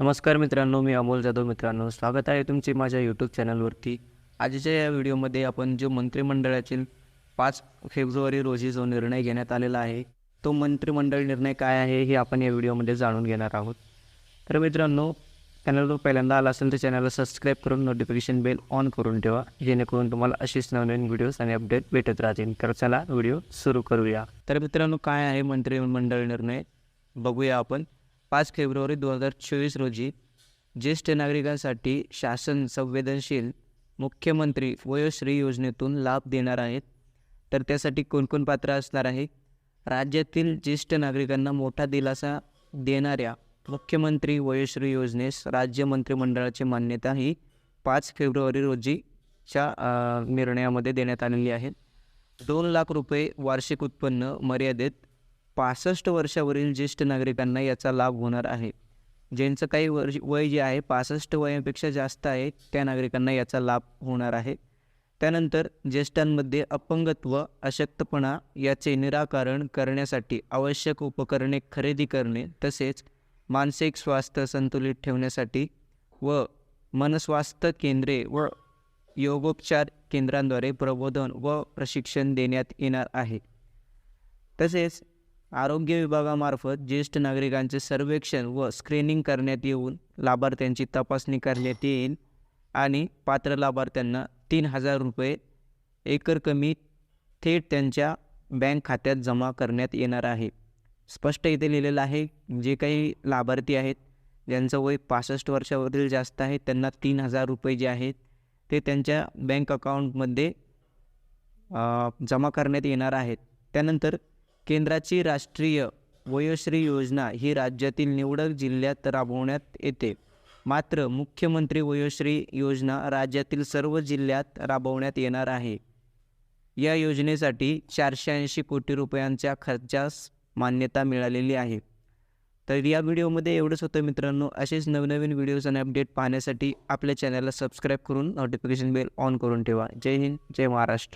नमस्कार मित्रांनो मी अमोल जाधव मित्रांनो. स्वागत आहे तुमचे माझ्या यूट्यूब चॅनलवरती आजच्या या व्हिडिओमध्ये आपण जो मंत्रिमंडळातील पाच फेब्रुवारी रोजी जो निर्णय घेण्यात आलेला आहे तो मंत्रिमंडळ निर्णय काय आहे हे आपण या व्हिडिओमध्ये जाणून घेणार आहोत. तर मित्रांनो चॅनलवर पहिल्यांदा आला असेल तर चॅनलला सबस्क्राईब करून नोटिफिकेशन बेल ऑन करून ठेवा जेणेकरून तुम्हाला अशीच नवनवीन व्हिडिओज आणि अपडेट भेटत राहतील. तर चला व्हिडिओ सुरू करूया. तर मित्रांनो काय आहे मंत्रिमंडळ निर्णय? बघूया आपण. पाच फेब्रुवारी दोन हजार चोवीस रोजी ज्येष्ठ नागरिकांसाठी शासन संवेदनशील मुख्यमंत्री वयोश्री योजनेतून लाभ देणार आहेत. तर त्यासाठी कोणकोण पात्र असणार आहे? राज्यातील ज्येष्ठ नागरिकांना मोठा दिलासा देणाऱ्या मुख्यमंत्री वयोश्री योजनेस राज्य मंत्रिमंडळाची मान्यता ही पाच फेब्रुवारी रोजीच्या निर्णयामध्ये देण्यात आलेली आहे. दोन लाख रुपये वार्षिक उत्पन्न मर्यादेत पासष्ट वर्षावरील ज्येष्ठ नागरिकांना याचा लाभ होणार आहे. ज्यांचं काही वर्ष वय जे आहे पासष्ट वयापेक्षा जास्त आहे त्या नागरिकांना याचा लाभ होणार आहे. त्यानंतर ज्येष्ठांमध्ये अपंगत्व अशक्तपणा याचे निराकरण करण्यासाठी आवश्यक उपकरणे खरेदी करणे तसेच मानसिक स्वास्थ्य संतुलित ठेवण्यासाठी व मनस्वास्थ्य केंद्रे व योगोपचार केंद्रांद्वारे प्रबोधन व प्रशिक्षण देण्यात येणार आहे. तसेच आरोग्य विभागामार्फत ज्येष्ठ नागरिकांचे सर्वेक्षण व स्क्रीनिंग करण्यात येऊन लाभार्थ्यांची तपासणी करण्यात येईल आणि पात्र लाभार्थ्यांना तीन हजार रुपये एकर कमी थेट त्यांच्या बँक खात्यात जमा करण्यात येणार आहे. स्पष्ट इथे लिहिलेलं आहे जे काही लाभार्थी आहेत ज्यांचं वय पासष्ट वर्षावरील जास्त आहे त्यांना तीन हजार रुपये जे आहेत ते त्यांच्या बँक अकाउंटमध्ये जमा करण्यात येणार आहेत. त्यानंतर केंद्राची राष्ट्रीय वयोश्री योजना ही राज्यातील निवडक जिल्ह्यात राबवण्यात येते. मात्र मुख्यमंत्री वयोश्री योजना राज्यातील सर्व जिल्ह्यात राबवण्यात येणार आहे. या योजनेसाठी चारशे ऐंशी कोटी रुपयांच्या खर्चास मान्यता मिळालेली आहे. तर या व्हिडिओमध्ये एवढंच होतं मित्रांनो. असेच नवनवीन व्हिडिओज आणि अपडेट पाहण्यासाठी आपल्या चॅनलला सबस्क्राईब करून नोटिफिकेशन बेल ऑन करून ठेवा. जय हिंद जय महाराष्ट्र.